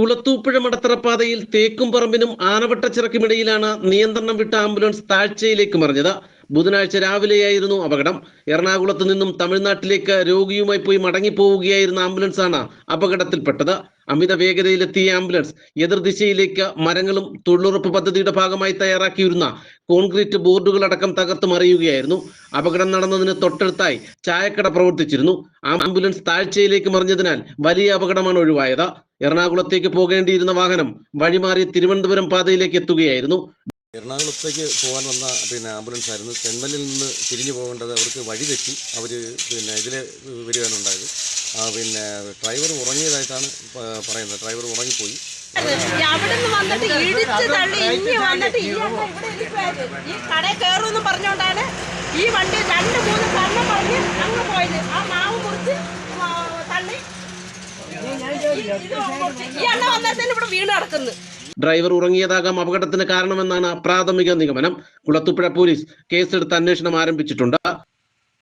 കുളത്തൂപ്പുഴ മടത്തറപ്പാതയിൽ തേക്കും പറമ്പിനും ആനവട്ടച്ചിറക്കുമിടയിലാണ് നിയന്ത്രണം വിട്ട ആംബുലൻസ് താഴ്ചയിലേക്ക് മറിഞ്ഞത്. ബുധനാഴ്ച രാവിലെയായിരുന്നു അപകടം. എറണാകുളത്ത് നിന്നും തമിഴ്നാട്ടിലേക്ക് രോഗിയുമായി പോയി മടങ്ങിപ്പോവുകയായിരുന്ന ആംബുലൻസാണ് അപകടത്തിൽപ്പെട്ടത്. അമിത വേഗതയിലെത്തിയ ആംബുലൻസ് എതിർദിശയിലേക്ക് മരങ്ങളും തൊഴിലുറപ്പ് പദ്ധതിയുടെ ഭാഗമായി തയ്യാറാക്കിയിരുന്ന കോൺക്രീറ്റ് ബോർഡുകൾ അടക്കം തകർത്ത് മറിയുകയായിരുന്നു. അപകടം നടന്നതിന് തൊട്ടടുത്തായി ചായക്കട പ്രവർത്തിച്ചിരുന്നു. ആംബുലൻസ് താഴ്ചയിലേക്ക് മറിഞ്ഞതിനാൽ വലിയ അപകടമാണ് ഒഴിവായത്. എറണാകുളത്തേക്ക് പോകേണ്ടിയിരുന്ന വാഹനം വഴിമാറി തിരുവനന്തപുരം പാതയിലേക്ക് എത്തുകയായിരുന്നു. എറണാകുളത്തേക്ക് പോകാൻ വന്ന പിന്നെ ആംബുലൻസ് ആയിരുന്നു. തെന്മലിൽ നിന്ന് തിരിഞ്ഞു പോകേണ്ടത് അവർക്ക് വഴി തെറ്റി. അവർ പിന്നെ ഇതിൽ വരികയാണ് ഉണ്ടായത്. പിന്നെ ഡ്രൈവർ ഉറങ്ങിയതായിട്ടാണ് പറയുന്നത്. ഡ്രൈവർ ഉറങ്ങിപ്പോയി. പറഞ്ഞോണ്ടാണ് ഈ വണ്ടി രണ്ട് മൂന്ന് കണ്ണം പറഞ്ഞ് അങ്ങ് പോയത്. ആ മാവ് മുറിച്ച് തള്ളി. ഈ- എണ്ണ വന്നതിന് ഇവിടെ വീണ് കിടക്കുന്നു. ഡ്രൈവർ ഉറങ്ങിയതാകാം അപകടത്തിന് കാരണമെന്നാണ് പ്രാഥമിക നിഗമനം. കുളത്തുപുഴ പോലീസ് കേസെടുത്ത് അന്വേഷണം ആരംഭിച്ചിട്ടുണ്ട്.